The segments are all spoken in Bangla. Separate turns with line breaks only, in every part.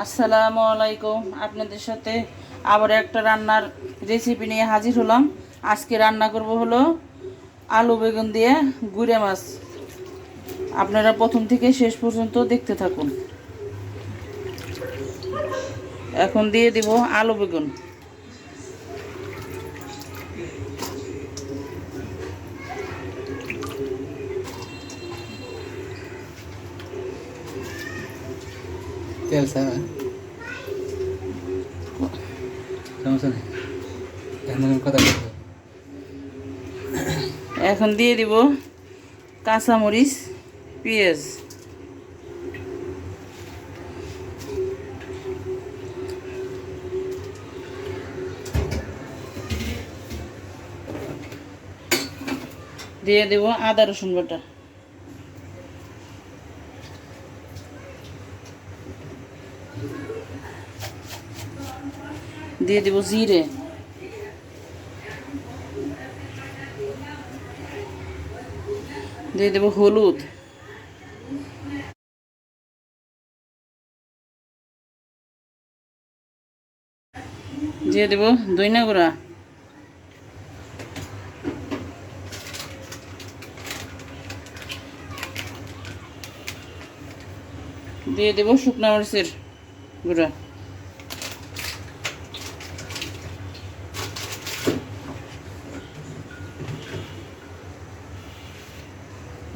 আসসালামু আলাইকুম। আপনাদের সাথে আবার একটা রান্নার রেসিপি নিয়ে হাজির হলাম। আজকে রান্না করব হলো আলু বেগুন দিয়ে গুড়ে মাছ। আপনারা প্রথম থেকে শেষ পর্যন্ত দেখতে থাকুন। এখন দিয়ে দিব আলু বেগুন।
তেল ছাড়া এখন
দিয়ে দিব কাঁচামরিচ পেঁয়াজ। দিয়ে দেব আদা রসুন বাটা। দিয়ে দেব জিরে দিয়ে দেব হলুদ দিয়ে দেব দইনা গুঁড়া দিয়ে দেব শুকনা মরিচের গুঁড়া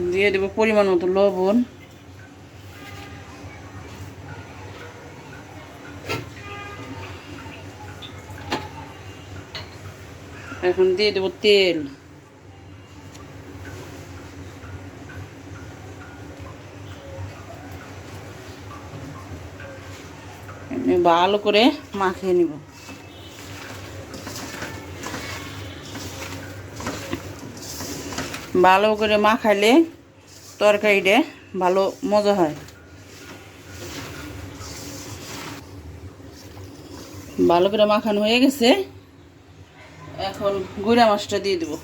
দিয়ে দেব পরিমাণ মতো লবণ এখন দিয়ে দেব তেল এমনি ভালো করে মাখিয়ে নিব। ভালো করে মাখাইলে তরকারিটা ভালো মজা হয়। ভালো করে মাখানো হয়ে গেছে। এখন গুঁড়া মাছটা দিয়ে দেবো।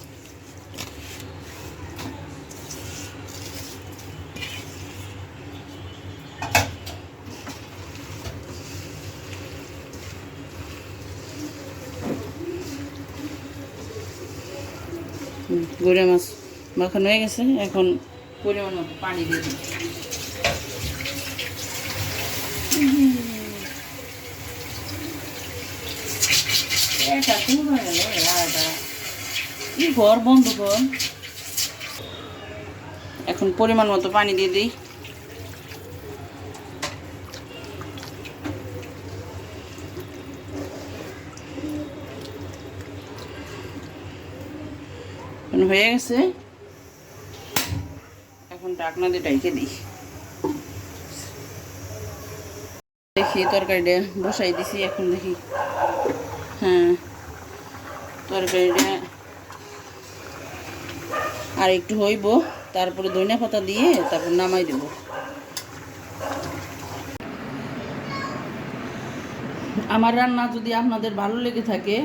হুম, মাছ মাখানো হয়ে গেছে এখন পরিমাণ মতো পানি দিয়ে দিই। এটা ঘর বন্ধ কর। এখন পরিমাণ মতো পানি দিয়ে দিই। এখন হয়ে গেছে। এখন ডাকনা দিয়ে ডাইকে দিই। দেখি তরকারিটা বসাই দিছি, এখন দেখি। হ্যাঁ তরকারিটা আর একটু হইব, তারপরে ধনিয়া পাতা দিয়ে তারপর নামাই দেব। আমার রান্না যদি আপনাদের ভালো লেগে থাকে,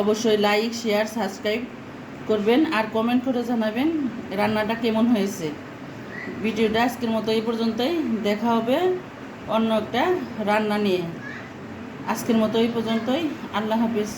অবশ্যই লাইক শেয়ার সাবস্ক্রাইব করবেন আর কমেন্ট করে জানাবেন রান্নাটা কেমন হয়েছে। ভিডিওটা আজকের মতো এই পর্যন্তই। দেখা হবে অন্য একটা রান্না নিয়ে। আজকের মতো এই পর্যন্তই। আল্লাহ হাফিজ।